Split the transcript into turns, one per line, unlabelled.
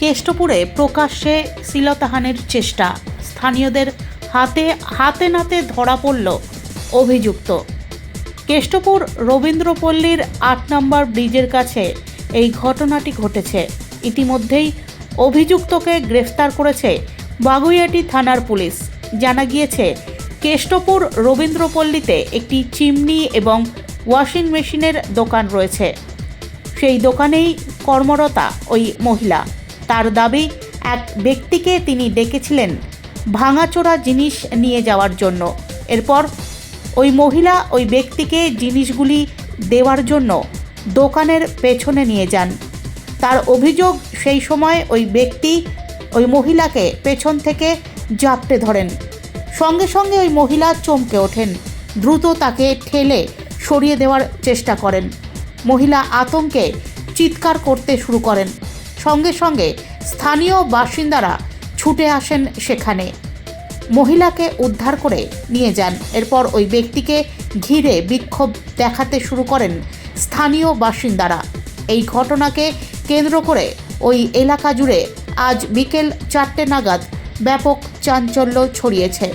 কেষ্টপুরে প্রকাশ্যে শ্লীলতাহানের চেষ্টা। স্থানীয়দের হাতে হাতে নাতে ধরা পড়ল অভিযুক্ত। কেষ্টপুর রবীন্দ্রপল্লীর আট নম্বর ব্রিজের কাছে এই ঘটনাটি ঘটেছে। ইতিমধ্যেই অভিযুক্তকে গ্রেফতার করেছে বাগুইয়াটি থানার পুলিশ। জানা গিয়েছে, কেষ্টপুর রবীন্দ্রপল্লীতে একটি চিমনি এবং ওয়াশিং মেশিনের দোকান রয়েছে। সেই দোকানেই কর্মরতা ওই মহিলা। তার দাবি, এক ব্যক্তিকে তিনি ডেকেছিলেন ভাঙাচোরা জিনিস নিয়ে যাওয়ার জন্য। এরপর ওই মহিলা ওই ব্যক্তিকে জিনিসগুলি দেওয়ার জন্য দোকানের পেছনে নিয়ে যান। তার অভিযোগ সেই সময় ওই ব্যক্তি ওই মহিলাকে পেছন থেকে জাপটে ধরেন। সঙ্গে সঙ্গে ওই মহিলা চমকে ওঠেন। দ্রুত তাকে ঠেলে সরিয়ে দেওয়ার চেষ্টা করেন। মহিলা আতঙ্কে চিৎকার করতে শুরু করেন। সঙ্গে সঙ্গে স্থানীয় বাসিন্দারা ছুটে আসেন সেখানে। মহিলাকে উদ্ধার করে নিয়ে যান। এরপর ওই ব্যক্তিকে ঘিরে বিক্ষোভ দেখাতে শুরু করেন স্থানীয় বাসিন্দারা। এই ঘটনাকে কেন্দ্র করে ওই এলাকা জুড়ে আজ বিকেল চারটে নাগাদ ব্যাপক চাঞ্চল্য ছড়িয়েছে।